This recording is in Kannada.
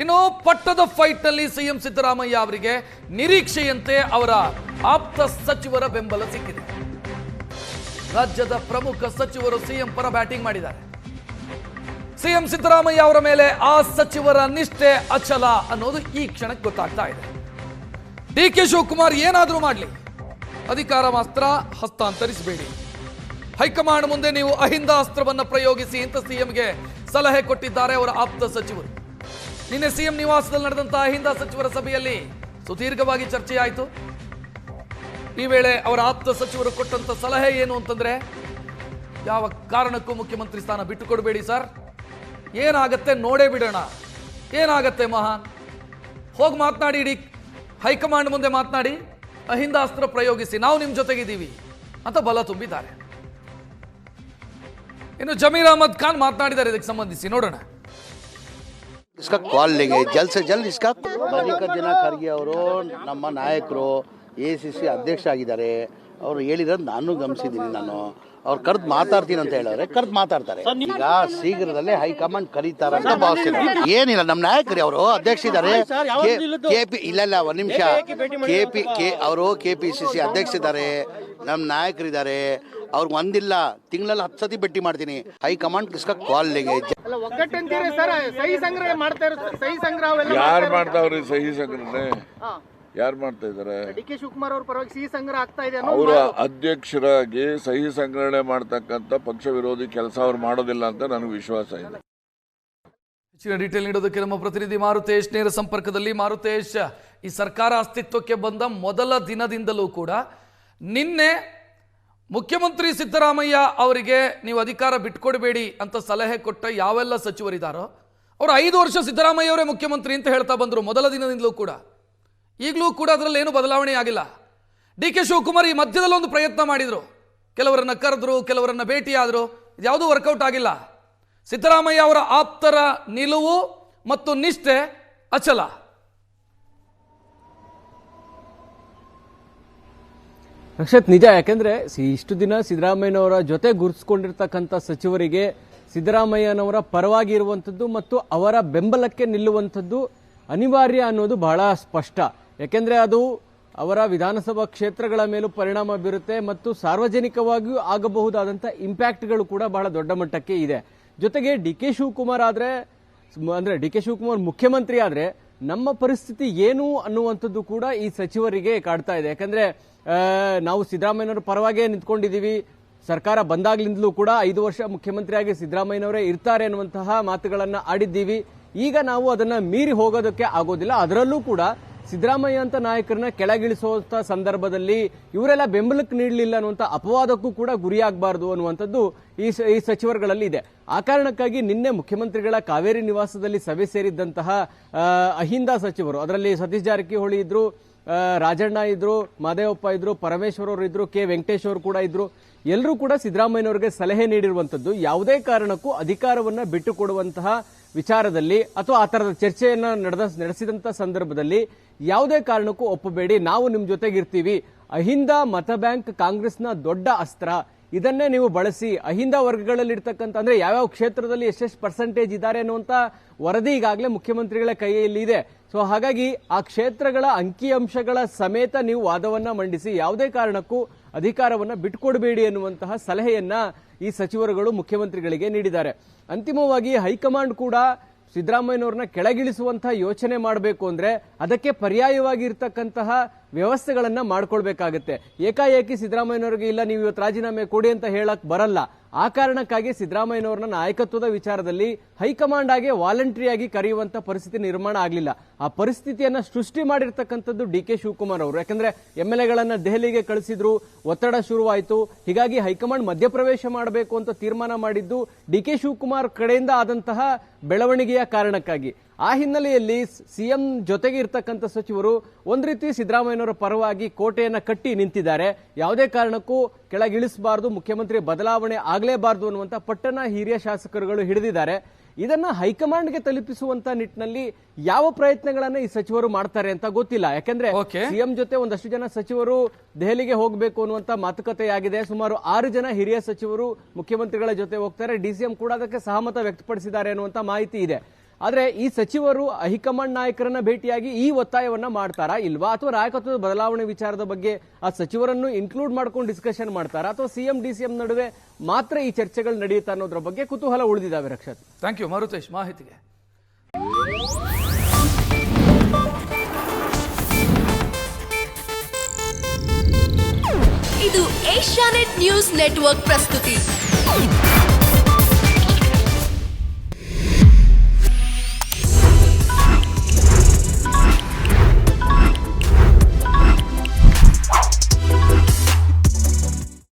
ಇನ್ನು ಪಟ್ಟದ ಫೈಟ್ನಲ್ಲಿ ಸಿಎಂ ಸಿದ್ದರಾಮಯ್ಯ ಅವರಿಗೆ ನಿರೀಕ್ಷೆಯಂತೆ ಅವರ ಆಪ್ತ ಸಚಿವರ ಬೆಂಬಲ ಸಿಕ್ಕಿದೆ. ರಾಜ್ಯದ ಪ್ರಮುಖ ಸಚಿವರು ಸಿಎಂ ಪರ ಬ್ಯಾಟಿಂಗ್ ಮಾಡಿದ್ದಾರೆ. ಸಿಎಂ ಸಿದ್ದರಾಮಯ್ಯ ಅವರ ಮೇಲೆ ಆ ಸಚಿವರ ನಿಷ್ಠೆ ಅಚಲ ಅನ್ನೋದು ಈ ಕ್ಷಣಕ್ಕೆ ಗೊತ್ತಾಗ್ತಾ ಇದೆ. ಡಿ ಕೆ ಶಿವಕುಮಾರ್ ಏನಾದರೂ ಮಾಡಲಿ. ಅಧಿಕಾರ ಮಾತ್ರ ಹಸ್ತಾಂತರಿಸಬೇಡಿ. ಹೈಕಮಾಂಡ್ ಮುಂದೆ ನೀವು ಅಹಿಂದ ಅಸ್ತ್ರವನ್ನು ಪ್ರಯೋಗಿಸಿ ಅಂತ ಸಿಎಂಗೆ ಸಲಹೆ ಕೊಟ್ಟಿದ್ದಾರೆ ಅವರ ಆಪ್ತ ಸಚಿವರು. ನಿನ್ನೆ ಸಿಎಂ ನಿವಾಸದಲ್ಲಿ ನಡೆದಂತಹ ಅಹಿಂದ ಸಚಿವರ ಸಭೆಯಲ್ಲಿ ಸುದೀರ್ಘವಾಗಿ ಚರ್ಚೆಯಾಯಿತು. ಈ ವೇಳೆ ಅವರ ಆಪ್ತ ಸಚಿವರು ಕೊಟ್ಟಂತ ಸಲಹೆ ಏನು ಅಂತಂದ್ರೆ, ಯಾವ ಕಾರಣಕ್ಕೂ ಮುಖ್ಯಮಂತ್ರಿ ಸ್ಥಾನ ಬಿಟ್ಟುಕೊಡಬೇಡಿ ಸರ್. ಏನಾಗತ್ತೆ ನೋಡೇ ಬಿಡೋಣ. ಏನಾಗತ್ತೆ ಮಹಾನ್? ಹೋಗಿ ಮಾತನಾಡಿ ಇಡೀ ಹೈಕಮಾಂಡ್ ಮುಂದೆ ಮಾತನಾಡಿ. ಅಹಿಂದಾಸ್ತ್ರ ಪ್ರಯೋಗಿಸಿ ನಾವು ನಿಮ್ಮ ಜೊತೆಗಿದ್ದೀವಿ ಅಂತ ಬಲ ತುಂಬಿದ್ದಾರೆ. ಇನ್ನು ಜಮೀರ್ ಅಹಮದ್ ಖಾನ್ ಮಾತನಾಡಿದ್ದಾರೆ ಇದಕ್ಕೆ ಸಂಬಂಧಿಸಿ ನೋಡೋಣ. इसका कॉल लेंगे जल्द से जल्द इसका ಮಲ್ಲಿಕಾರ್ಜುನ ಖರ್ಗೆ ಅವರು ನಮ್ಮ ನಾಯಕರು ಎ ಸಿ ಸಿ ಅಧ್ಯಕ್ಷ ಆಗಿದ್ದಾರೆ ಅವರು ಹೇಳಿರೋದು ನಾನು ಗಮನಿಸಿದ್ದೀನಿ ನಾನು ಅವ್ರು ಕರೆದು ಮಾತಾಡ್ತೀನಿ ಅಂತ ಹೇಳಿದ್ರೆ ಕರೆದು ಮಾತಾಡ್ತಾರೆ ಈಗ ಶೀಘ್ರದಲ್ಲೇ ಹೈಕಮಾಂಡ್ ಕರೀತಾರೆ ಅಂತ ಭಾವಿಸ್ತೀನಿ ಏನಿಲ್ಲ ನಮ್ಮ ನಾಯಕರು ಅವರು ಅಧ್ಯಕ್ಷ ಇದ್ದಾರೆ ಕೆಪಿ ಇಲ್ಲ ಇಲ್ಲ ಒಂದ್ ನಿಮಿಷ ಕೆಪಿ ಕೆ ಅವರು ಕೆ ಪಿ ಸಿ ಸಿ ಅಧ್ಯಕ್ಷ ಇದ್ದಾರೆ ನಮ್ಮ ನಾಯಕರಿದ್ದಾರೆ ಅವ್ರಿಗೆ ಒಂದಿಲ್ಲ ತಿಂಗಳಲ್ಲಿ ಹತ್ತು ಸತಿ ಭೇಟಿ ಮಾಡ್ತೀನಿ. ಹೈಕಮಾಂಡ್ ಕಿಸ್ಕ ಕಾಲ್ ಲೆಂಗೆ. ಅಲ್ಲ ಒಗ್ಗಟ್ಟಂತೀರಿ ಸರ್ ಸಹಿ ಸಂಗ್ರಹ ಮಾಡ್ತಾ ಇರೋ ಸಹಿ ಸಂಗ್ರಹ ಅವೆಲ್ಲ ಯಾರು ಮಾಡ್ತಾವ್ರಿ ಸಹಿ ಸಂಗ್ರಹಣೆ ಯಾರು ಮಾಡ್ತಾ ಇದಾರೆ? ಕೆ ಶಿವಕುಮಾರ್ ಅವ್ರ ಪರವಾಗಿ ಸಿಹಿ ಸಂಗ್ರಹ ಆಗ್ತಾ ಇದೆ ಅನ್ನೋ ಅವರ ಅಧ್ಯಕ್ಷರಾಗಿ ಸಹಿ ಸಂಗ್ರಹಣೆ ಮಾಡ್ತಕ್ಕಂಥ ಪಕ್ಷ ವಿರೋಧಿ ಕೆಲಸ ಅವ್ರು ಮಾಡೋದಿಲ್ಲ ಅಂತ ನನಗೆ ವಿಶ್ವಾಸ ಇದೆ ಹೆಚ್ಚಿನ ಡೀಟೇಲ್ ನೀಡೋದಕ್ಕೆ ನಮ್ಮ ಪ್ರತಿನಿಧಿ ಮಾರುತೇಶ್ ನೇರ ಸಂಪರ್ಕದಲ್ಲಿ. ಮಾರುತೇಶ್ ಈ ಸರ್ಕಾರ ಅಸ್ತಿತ್ವಕ್ಕೆ ಬಂದ ಮೊದಲ ದಿನದಿಂದಲೂ ಕೂಡ ನಿನ್ನೆ ಮುಖ್ಯಮಂತ್ರಿ ಸಿದ್ದರಾಮಯ್ಯ ಅವರಿಗೆ ನೀವು ಅಧಿಕಾರ ಬಿಟ್ಕೊಡಬೇಡಿ ಅಂತ ಸಲಹೆ ಕೊಟ್ಟ ಯಾವೆಲ್ಲ ಸಚಿವರಿದ್ದಾರೋ ಅವರು ಐದು ವರ್ಷ ಸಿದ್ದರಾಮಯ್ಯ ಅವರೇ ಮುಖ್ಯಮಂತ್ರಿ ಅಂತ ಹೇಳ್ತಾ ಬಂದರು ಮೊದಲ ದಿನದಿಂದಲೂ ಕೂಡ. ಈಗಲೂ ಕೂಡ ಅದರಲ್ಲಿ ಏನು ಬದಲಾವಣೆ ಆಗಿಲ್ಲ. ಡಿ ಕೆ ಶಿವಕುಮಾರ್ ಈ ಮಧ್ಯದಲ್ಲಿ ಒಂದು ಪ್ರಯತ್ನ ಮಾಡಿದರು. ಕೆಲವರನ್ನ ಕರೆದ್ರು, ಕೆಲವರನ್ನ ಭೇಟಿಯಾದರು ಇದ್ಯಾವುದೂ ವರ್ಕೌಟ್ ಆಗಿಲ್ಲ. ಸಿದ್ದರಾಮಯ್ಯ ಅವರ ಆಪ್ತರ ನಿಲುವು ಮತ್ತು ನಿಷ್ಠೆ ಅಚಲ. ರಕ್ಷತ್ ನಿಜ, ಯಾಕೆಂದ್ರೆ ಇಷ್ಟು ದಿನ ಸಿದ್ದರಾಮಯ್ಯನವರ ಜೊತೆ ಗುರುತಿಸ್ಕೊಂಡಿರ್ತಕ್ಕಂಥ ಸಚಿವರಿಗೆ ಸಿದ್ದರಾಮಯ್ಯನವರ ಪರವಾಗಿ ಇರುವಂಥದ್ದು ಮತ್ತು ಅವರ ಬೆಂಬಲಕ್ಕೆ ನಿಲ್ಲುವಂಥದ್ದು ಅನಿವಾರ್ಯ ಅನ್ನೋದು ಬಹಳ ಸ್ಪಷ್ಟ. ಯಾಕೆಂದ್ರೆ ಅದು ಅವರ ವಿಧಾನಸಭಾ ಕ್ಷೇತ್ರಗಳ ಮೇಲೂ ಪರಿಣಾಮ ಬೀರುತ್ತೆ ಮತ್ತು ಸಾರ್ವಜನಿಕವಾಗಿಯೂ ಆಗಬಹುದಾದಂಥ ಇಂಪ್ಯಾಕ್ಟ್ಗಳು ಕೂಡ ಬಹಳ ದೊಡ್ಡ ಮಟ್ಟಕ್ಕೆ ಇದೆ. ಜೊತೆಗೆ ಡಿ ಕೆ ಶಿವಕುಮಾರ್ ಆದ್ರೆ ಅಂದ್ರೆ ಡಿ ಕೆ ಶಿವಕುಮಾರ್ ಮುಖ್ಯಮಂತ್ರಿ ಆದ್ರೆ ನಮ್ಮ ಪರಿಸ್ಥಿತಿ ಏನು ಅನ್ನುವಂಥದ್ದು ಕೂಡ ಈ ಸಚಿವರಿಗೆ ಕಾಡ್ತಾ ಇದೆ. ಯಾಕಂದ್ರೆ ನಾವು ಸಿದ್ದರಾಮಯ್ಯನವರ ಪರವಾಗಿ ನಿಂತ್ಕೊಂಡಿದ್ದೀವಿ. ಸರ್ಕಾರ ಬಂದಾಗ್ಲಿಂದಲೂ ಕೂಡ ಐದು ವರ್ಷ ಮುಖ್ಯಮಂತ್ರಿಯಾಗಿ ಸಿದ್ದರಾಮಯ್ಯನವರೇ ಇರ್ತಾರೆ ಅನ್ನುವಂತಹ ಮಾತುಗಳನ್ನ ಆಡಿದ್ದೀವಿ. ಈಗ ನಾವು ಅದನ್ನ ಮೀರಿ ಹೋಗೋದಕ್ಕೆ ಆಗೋದಿಲ್ಲ. ಅದರಲ್ಲೂ ಕೂಡ ಸಿದ್ದರಾಮಯ್ಯ ಅಂತ ನಾಯಕರನ್ನ ಕೆಳಗಿಳಿಸುವಂತ ಸಂದರ್ಭದಲ್ಲಿ ಇವರೆಲ್ಲ ಬೆಂಬಲಕ್ಕೆ ನೀಡಲಿಲ್ಲ ಅನ್ನುವಂಥ ಅಪವಾದಕ್ಕೂ ಕೂಡ ಗುರಿಯಾಗಬಾರದು ಅನ್ನುವಂಥದ್ದು ಈ ಈ ಸಚಿವರುಗಳಲ್ಲಿ ಇದೆ. ಆ ಕಾರಣಕ್ಕಾಗಿ ನಿನ್ನೆ ಮುಖ್ಯಮಂತ್ರಿಗಳ ಕಾವೇರಿ ನಿವಾಸದಲ್ಲಿ ಸಭೆ ಸೇರಿದ್ದಂತಹ ಅಹಿಂದ ಸಚಿವರು, ಅದರಲ್ಲಿ ಸತೀಶ್ ಜಾರಕಿಹೊಳಿ ಇದ್ರು ರಾಜಣ್ಣ ಇದ್ರು, ಮಾದೇವಪ್ಪ ಇದ್ರು, ಪರಮೇಶ್ವರ್ ಅವರು ಇದ್ರು, ಕೆ ವೆಂಕಟೇಶ್ ಅವರು ಕೂಡ ಇದ್ರು. ಎಲ್ಲರೂ ಕೂಡ ಸಿದ್ದರಾಮಯ್ಯನವರಿಗೆ ಸಲಹೆ ನೀಡಿರುವಂತದ್ದು ಯಾವುದೇ ಕಾರಣಕ್ಕೂ ಅಧಿಕಾರವನ್ನ ಬಿಟ್ಟು ಕೊಡುವಂತಹ ವಿಚಾರದಲ್ಲಿ ಅಥವಾ ಆ ತರದ ಚರ್ಚೆಯನ್ನ ನಡೆದ ನಡೆಸಿದಂತ ಸಂದರ್ಭದಲ್ಲಿ ಯಾವುದೇ ಕಾರಣಕ್ಕೂ ಒಪ್ಪಬೇಡಿ. ನಾವು ನಿಮ್ ಜೊತೆಗಿರ್ತೀವಿ. ಅಹಿಂದ ಮತ ಬ್ಯಾಂಕ್ ಕಾಂಗ್ರೆಸ್ನ ದೊಡ್ಡ ಅಸ್ತ್ರ. ಇದನ್ನೇ ನೀವು ಬಳಸಿ ಅಹಿಂದ ವರ್ಗಗಳಲ್ಲಿ ಇರ್ತಕ್ಕಂಥ ಅಂದ್ರೆ ಯಾವ್ಯಾವ ಕ್ಷೇತ್ರದಲ್ಲಿ ಎಷ್ಟೆಷ್ಟು ಪರ್ಸೆಂಟೇಜ್ ಇದ್ದಾರೆ ಅನ್ನುವಂತ ವರದಿ ಈಗಾಗಲೇ ಮುಖ್ಯಮಂತ್ರಿಗಳ ಕೈಯಲ್ಲಿ ಇದೆ. ಸೊ ಹಾಗಾಗಿ ಆ ಕ್ಷೇತ್ರಗಳ ಅಂಕಿಅಂಶಗಳ ಸಮೇತ ನೀವು ವಾದವನ್ನ ಮಂಡಿಸಿ ಯಾವುದೇ ಕಾರಣಕ್ಕೂ ಅಧಿಕಾರವನ್ನ ಬಿಟ್ಕೊಡಬೇಡಿ ಎನ್ನುವಂತಹ ಸಲಹೆಯನ್ನ ಈ ಸಚಿವರುಗಳು ಮುಖ್ಯಮಂತ್ರಿಗಳಿಗೆ ನೀಡಿದ್ದಾರೆ. ಅಂತಿಮವಾಗಿ ಹೈಕಮಾಂಡ್ ಕೂಡ ಸಿದ್ದರಾಮಯ್ಯನವ್ರನ್ನ ಕೆಳಗಿಳಿಸುವಂತಹ ಯೋಚನೆ ಮಾಡಬೇಕು ಅಂದ್ರೆ ಅದಕ್ಕೆ ಪರ್ಯಾಯವಾಗಿ ಇರ್ತಕ್ಕಂತಹ ವ್ಯವಸ್ಥೆಗಳನ್ನ ಮಾಡ್ಕೊಳ್ಬೇಕಾಗತ್ತೆ. ಏಕಾಏಕಿ ಸಿದ್ದರಾಮಯ್ಯನವರಿಗೆ ಇಲ್ಲ, ನೀವು ಇವತ್ತು ರಾಜೀನಾಮೆ ಕೊಡಿ ಅಂತ ಹೇಳಕ್ ಬರಲ್ಲ. ಆ ಕಾರಣಕ್ಕಾಗಿ ಸಿದ್ದರಾಮಯ್ಯನವ್ರನ್ನ ನಾಯಕತ್ವದ ವಿಚಾರದಲ್ಲಿ ಹೈಕಮಾಂಡ್ ಆಗಿ ವಾಲಂಟ್ರಿಯಾಗಿ ಕರೆಯುವಂತ ಪರಿಸ್ಥಿತಿ ನಿರ್ಮಾಣ ಆಗಲಿಲ್ಲ. ಆ ಪರಿಸ್ಥಿತಿಯನ್ನ ಸೃಷ್ಟಿ ಮಾಡಿರ್ತಕ್ಕಂಥದ್ದು ಡಿ ಕೆ ಶಿವಕುಮಾರ್ ಅವರು. ಯಾಕಂದ್ರೆ ಎಂ ಎಲ್ ಎಗಳನ್ನ ದೆಹಲಿಗೆ ಕಳಿಸಿದ್ರು, ಒತ್ತಡ ಶುರುವಾಯಿತು. ಹೀಗಾಗಿ ಹೈಕಮಾಂಡ್ ಮಧ್ಯಪ್ರವೇಶ ಮಾಡಬೇಕು ಅಂತ ತೀರ್ಮಾನ ಮಾಡಿದ್ದು ಡಿ ಕೆ ಶಿವಕುಮಾರ್ ಕಡೆಯಿಂದ ಆದಂತಹ ಬೆಳವಣಿಗೆಯ ಕಾರಣಕ್ಕಾಗಿ. ಆ ಹಿನ್ನೆಲೆಯಲ್ಲಿ ಸಿಎಂ ಜೊತೆಗೆ ಇರ್ತಕ್ಕಂಥ ಸಚಿವರು ಒಂದು ರೀತಿ ಸಿದ್ದರಾಮಯ್ಯನವರ ಪರವಾಗಿ ಕೋಟೆಯನ್ನು ಕಟ್ಟಿ ನಿಂತಿದ್ದಾರೆ. ಯಾವುದೇ ಕಾರಣಕ್ಕೂ ಕೆಳಗಿಳಿಸಬಾರದು ಮುಖ್ಯಮಂತ್ರಿ ಬದಲಾವಣೆ ಆಗಲೇಬಾರದು ಅನ್ನುವಂತ ಪಟ್ಟಣ ಹಿರಿಯ ಶಾಸಕರುಗಳು ಹಿಡಿದಿದ್ದಾರೆ. ಇದನ್ನ ಹೈಕಮಾಂಡ್ಗೆ ತಲುಪಿಸುವಂತ ನಿಟ್ಟಿನಲ್ಲಿ ಯಾವ ಪ್ರಯತ್ನಗಳನ್ನ ಈ ಸಚಿವರು ಮಾಡ್ತಾರೆ ಅಂತ ಗೊತ್ತಿಲ್ಲ. ಯಾಕಂದ್ರೆ. ಸಿಎಂ ಜೊತೆ ಒಂದಷ್ಟು ಜನ ಸಚಿವರು ದೆಹಲಿಗೆ ಹೋಗಬೇಕು ಅನ್ನುವಂತ ಮಾತುಕತೆಯಾಗಿದೆ. ಸುಮಾರು ಆರು ಜನ ಹಿರಿಯ ಸಚಿವರು ಮುಖ್ಯಮಂತ್ರಿಗಳ ಜೊತೆ ಹೋಗ್ತಾರೆ. ಡಿಸಿಎಂ ಕೂಡ ಅದಕ್ಕೆ ಸಹಮತ ವ್ಯಕ್ತಪಡಿಸಿದ್ದಾರೆ ಅನ್ನುವಂತ ಮಾಹಿತಿ ಇದೆ. ಆದ್ರೆ ಈ ಸಚಿವರು ಹೈಕಮಾಂಡ್ ನಾಯಕರನ್ನ ಭೇಟಿಯಾಗಿ ಈ ಒತ್ತಾಯವನ್ನ ಮಾಡ್ತಾರಾ ಇಲ್ವಾ? ಅಥವಾ ನಾಯಕತ್ವದ ಬದಲಾವಣೆ ವಿಚಾರದ ಬಗ್ಗೆ ಆ ಸಚಿವರನ್ನು ಇನ್ಕ್ಲೂಡ್ ಮಾಡ್ಕೊಂಡು ಡಿಸ್ಕಷನ್ ಮಾಡ್ತಾರಾ? ಅಥವಾ ಸಿಎಂ ಡಿಸಿಎಂ ನಡುವೆ ಮಾತ್ರ ಈ ಚರ್ಚೆಗಳು ನಡೆಯುತ್ತಾ ಅನ್ನೋದ್ರ ಬಗ್ಗೆ ಕುತೂಹಲ ಉಳಿದಿದ್ದಾವೆ ರಕ್ಷತ್. ಥ್ಯಾಂಕ್ ಯು ಮಾರುತೇಶ್ ಮಾಹಿತಿಗೆ. ಇದು ಏಷ್ಯಾನೆಟ್ ನ್ಯೂಸ್ ನೆಟ್ವರ್ಕ್ ಪ್ರಸ್ತುತಿ.